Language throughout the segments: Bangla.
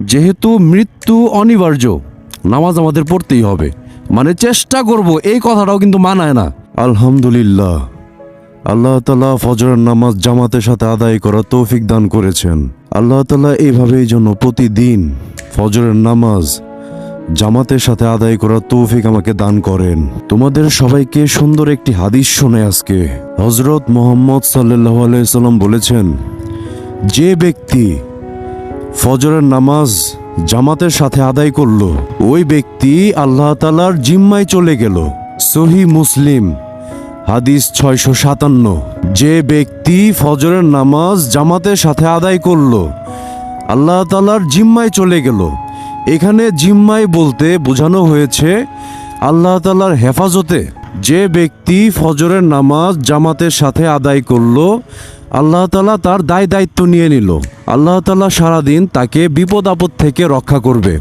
যেহেতু মৃত্যু অনিবার্য, নামাজ আমাদের পড়তেই হবে। মানে চেষ্টা করব, এই কথাটাও কিন্তু মানায় না। আলহামদুলিল্লাহ। আল্লাহ তালা ফজরের নামাজ জামাতের সাথে আদায় করা তৌফিক দান করেছেন। আল্লাহ তালা এইভাবেই জন্য প্রতিদিন ফজরের নামাজ জামাতের সাথে আদায় করা তৌফিক আমাকে দান করেন। তোমাদের সবাইকে সুন্দর একটি হাদিস শোনে আজকে। হজরত মোহাম্মদ সাল্লাহ আলাইসাল্লাম বলেছেন, যে ব্যক্তি ফজরের নামাজ জামাতের সাথে আদায় করল। ওই ব্যক্তি আল্লাহ তালার জিম্মায় চলে গেল। সহি মুসলিম, হাদিস ছয়শো সাতান্ন। যে ব্যক্তি ফজরের নামাজ জামাতের সাথে আদায় করল, আল্লাহ তালার জিম্মায় চলে গেল। এখানে জিম্মায় বলতে বোঝানো হয়েছে আল্লাহ তালার হেফাজতে যে ব্যক্তি ফজরের নামাজ জামাতের সাথে আদায় করল, আল্লাহ তালা তার দায় দায়িত্ব নিয়ে নিল। আল্লাহ তালা সারাদিন তাকে বিপদ আপদ থেকে রক্ষা করবে।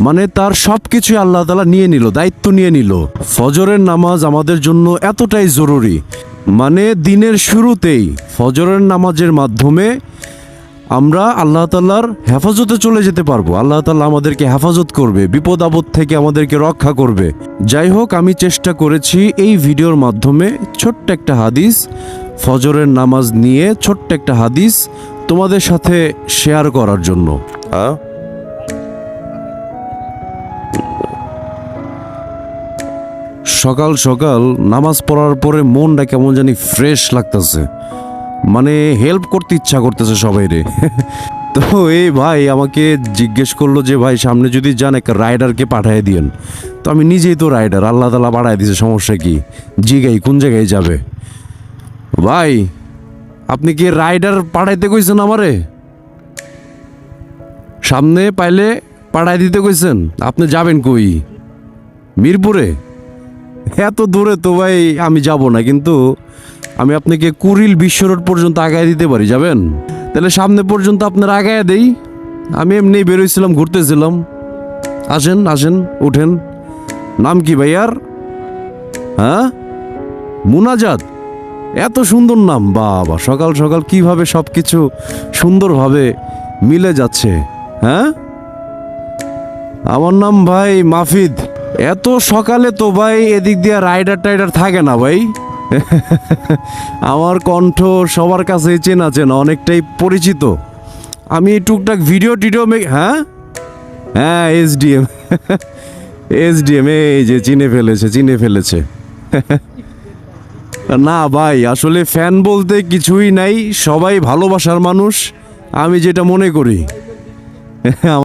মানে তার সব কিছুই আল্লাহ তালা নিয়ে নিল, দায়িত্ব নিয়ে নিল। ফজরের নামাজ আমাদের জন্য এতটাই জরুরি। মানে দিনের শুরুতেই ফজরের নামাজের মাধ্যমে আমরা আল্লাহ তাল্লার হেফাজতে চলে যেতে পারব। আল্লাহ তাল্লাহ আমাদেরকে হেফাজত করবে বিপদ আপদ থেকে আমাদেরকে রক্ষা করবে। যাই হোক আমি চেষ্টা করেছি এই ভিডিওর মাধ্যমে ছোট্ট একটা হাদিস ফজরের নামাজ নিয়ে ছোট্ট একটা হাদিস তোমাদের সাথে শেয়ার করার জন্য। সকাল সকাল নামাজ পড়ার পরে মনটা কেমন জানি ফ্রেশ লাগতেছে। মানে হেল্প করতে ইচ্ছা করতেছে সবাই রে। তো এই ভাই আমাকে জিজ্ঞেস করল যে, ভাই, সামনে যদি যান, একটা রাইডারকে পাঠিয়ে দিয়েন। তো আমি নিজেই তো রাইডার আল্লাহ তালা পাঠায় দিছে সমস্যা কি? জিগাই, কোন জায়গায় যাবে? ভাই, আপনি কি রাইডার পাঠাইতে কইছেন আমারে? সামনে পাইলে পাঠাই দিতে কইছেন? আপনি যাবেন কই? মিরপুরে? এত দূরে তো ভাই আমি যাব না, কিন্তু আমি আপনাকে কুড়িল বিশ্ব রোড পর্যন্ত আগায় দিতে পারি, যাবেন? তাহলে সামনে পর্যন্ত আপনার আগায় দেই। আমি এমনি বেরোইছিলাম ঘুরতেছিলাম। আসেন আসেন, উঠেন। নাম কি ভাইয়ার? হ্যাঁ? মুনাজাত। এত সুন্দর নাম, বাবা, সকাল সকাল কীভাবে সব কিছু সুন্দরভাবে মিলে যাচ্ছে হ্যাঁ? আমার নাম ভাই মাফিদ। এত সকালে তো ভাই এদিক দিয়ে রাইডার টাইডার থাকে না ভাই। আমার কণ্ঠ সবার কাছে চেনা চেনা, অনেকটাই পরিচিত। আমি টুকটাক ভিডিও টিডিও মেক হ্যাঁ? হ্যাঁ এসডিএম এসডিএম এই যে চিনে ফেলেছে চিনে ফেলেছে। না ভাই, আসলে ফ্যান বলতে কিছুই নাই, সবাই ভালোবাসার মানুষ, আমি যেটা মনে করি।